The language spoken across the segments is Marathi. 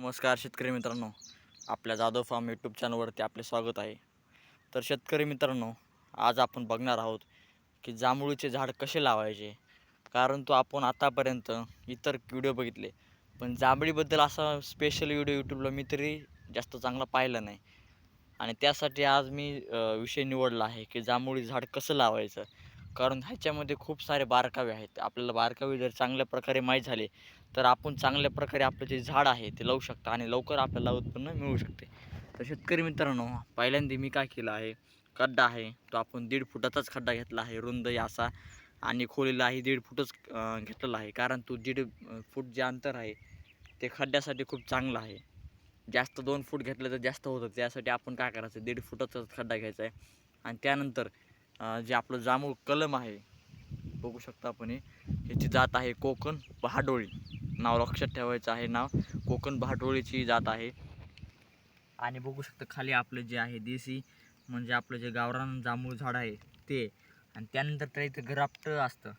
नमस्कार शेतकरी मित्रांनो. आपल्या जाधव फार्म यूट्यूब चॅनलवरती आपले स्वागत आहे. तर शेतकरी मित्रांनो आज आपण बघणार आहोत की जांभूळीचे झाड कसे लावायचे? कारण तो आपण आतापर्यंत इतर व्हिडिओ बघितले. पण जांभळीबद्दल असा स्पेशल व्हिडिओ यूट्यूबला मी तरी जास्त चांगला पाहिला नाही. आणि त्यासाठी आज मी विषय निवडला आहे की जांभूळी झाड कसं लावायचं? कारण ह्याच्यामध्ये खूप सारे बारकावे आहेत. आपल्याला बारकावे जर चांगल्या प्रकारे माहीत झाले तर आपण चांगल्या प्रकारे आपलं जे झाड आहे ते लावू शकता आणि लवकर आपल्याला उत्पन्न मिळू शकते. तर शेतकरी मित्रांनो पहिल्यांदा मी काय केलं आहे खड्डा आहे तो आपण दीड फुटाचाच खड्डा घेतला आहे रुंद असा आणि खोलीलाही दीड फुटच घेतलेला आहे. कारण तो दीड फूट जे अंतर आहे ते खड्ड्यासाठी खूप चांगलं आहे. जास्त दोन फूट घेतलं तर जास्त होतं त्यासाठी आपण काय करायचं दीड फुटाचाच खड्डा घ्यायचा आहे. आणि त्यानंतर जे आपलं जांभूळ कलम आहे बघू शकता आपण हे. ह्याची जात आहे कोकण बहाडोळी. नाव लक्षात ठेवायचं आहे नाव. कोकण बहाडोळीची जात आहे. आणि बघू शकता खाली आपलं जे आहे देसी म्हणजे आपलं जे गावरान जांभूळ झाड आहे ते. आणि त्यानंतर त्या इथं ग्राफ्ट असतं.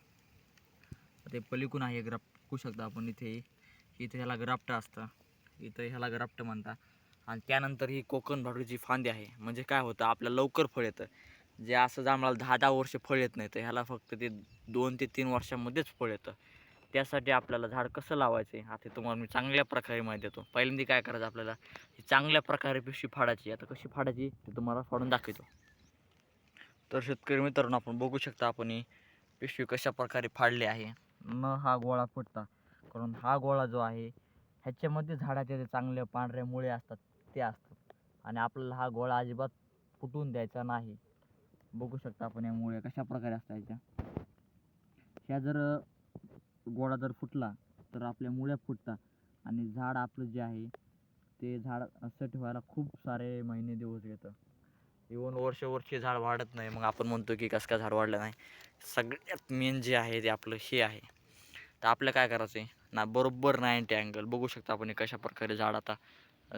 ते पलिकून आहे ग्राफ्ट बघू शकता आपण इथे. इथे ह्याला ग्राफ्ट असतं. इथं ह्याला ग्राफ्ट म्हणतात. आणि त्यानंतर ही कोकण भाडूची फांदी आहे. म्हणजे काय होतं? आपल्याला लवकर फळ येतं. जे असं जांभळाला दहा दहा वर्ष फळ येत नाही तर ह्याला फक्त ते दोन ते तीन वर्षामध्येच फळ येतं. त्यासाठी आपल्याला झाड कसं लावायचं आहे? आता तुम्हाला मी चांगल्या प्रकारे माहिती देतो. पहिल्यांदा काय करायचं आपल्याला? ही चांगल्या प्रकारे पिशवी फाडायची. आता कशी फाडायची? ते तुम्हाला फाडून दाखवतो. तर शेतकरी मित्रांनो आपण बघू शकता आपण ही पिशवी कशा प्रकारे फाडली आहे. न हा गोळा फुटता कारण हा गोळा जो आहे ह्याच्यामध्ये झाडाचे जे चांगले पांढरे मुळे असतात ते असतात. आणि आपल्याला हा गोळा अजिबात फुटून द्यायचा नाही. बघू शकता आपण या मुळ्या कशा प्रकारे असतात ह्या जर गोळा जर फुटला तर आपल्या मुळ्या फुटतात. आणि झाड आपलं जे आहे ते झाड असं ठेवायला खूप सारे महिने दिवस घेतं. इवन वर्ष वर्षे झाड वाढत नाही. मग आपण म्हणतो की कसं काय झाड वाढलं नाही. सगळ्यात मेन जे आहे ते आपलं हे आहे. तर आपलं काय करायचं आहे ना बरोबर नाईंटी अँगल बघू शकता आपण हे कशा प्रकारे झाड आता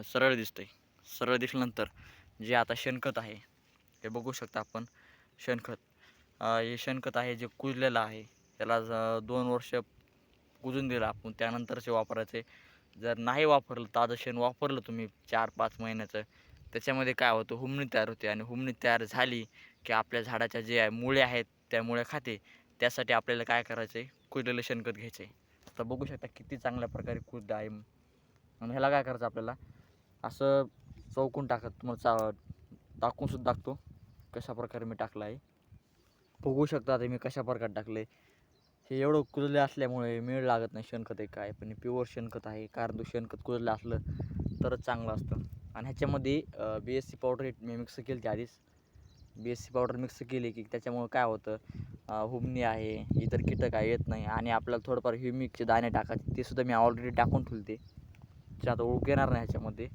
सरळ दिसतंय. सरळ दिसल्यानंतर जे आता शेणखत आहे हे बघू शकता आपण शेणखत. हे शेणखत आहे जे कुजलेलं आहे. त्याला दोन वर्ष कुजून दिलं आपण. त्यानंतरचे वापरायचे जर नाही वापरलं ताजं शेण वापरलं तुम्ही चार पाच महिन्याचं त्याच्यामध्ये काय होतं? हुमणी तयार होते आणि हुमणी तयार झाली की आपल्या झाडाच्या जे आहे मुळे आहेत त्या मुळे खाते. त्यासाठी आपल्याला काय करायचं आहे कुजलेलं शेणखत घ्यायचं आहे तर बघू शकता किती चांगल्या प्रकारे कुजलं आहे. आणि ह्याला काय करायचं आपल्याला? असं चौकून टाकत तुम्हाला चा टाकूनसुद्धा टाकतो. कशा प्रकारे मी टाकलं आहे बघू शकता आता मी कशा प्रकारे टाकलं. आहे हे एवढं कुजले असल्यामुळे मेळ लागत नाही शेणखत आहे काय पण प्युअर शेणखत आहे कारण तो शेणखत कुजलं असलं तरच चांगलं असतं. आणि ह्याच्यामध्ये बी एस सी पावडर मी मिक्स केली ती आधीच. B S C powder mix केली की त्याच्यामुळं काय होतं हुमणी आहे इतर कीटक आहे येत नाही. आणि आपल्याला थोडंफार ह्युमिकचे दाणे टाकायचे ते सुद्धा मी ऑलरेडी टाकून ठेवते ते आता ओळख येणार नाही ह्याच्यामध्ये.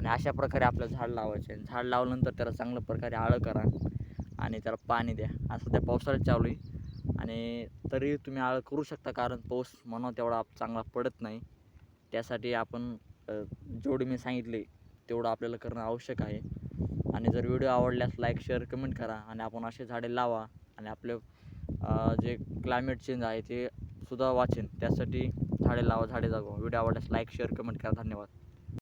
आणि अशा प्रकारे आपलं झाड लावायचे. आहे झाड लावल्यानंतर त्याला चांगल्या प्रकारे आळं करा आणि त्याला पाणी द्या. असं त्या पावसाळ्यात चालू आहे. आणि तरी तुम्ही आळं करू शकता कारण पाऊस म्हणा तेवढा चांगला पडत नाही. त्यासाठी आपण अ, जेवढे मी सांगितले तेवढं आपल्याला करणं आवश्यक आहे. आणि जर व्हिडिओ आवडल्यास लाईक शेअर कमेंट करा आणि आपण असे झाडे लावा आणि आपले जे क्लायमेट चेंज आहे ते सुद्धा वाचेन. त्यासाठी झाडे लावा झाडे जगवा. व्हिडिओ आवडल्यास लाईक शेअर कमेंट करा. धन्यवाद.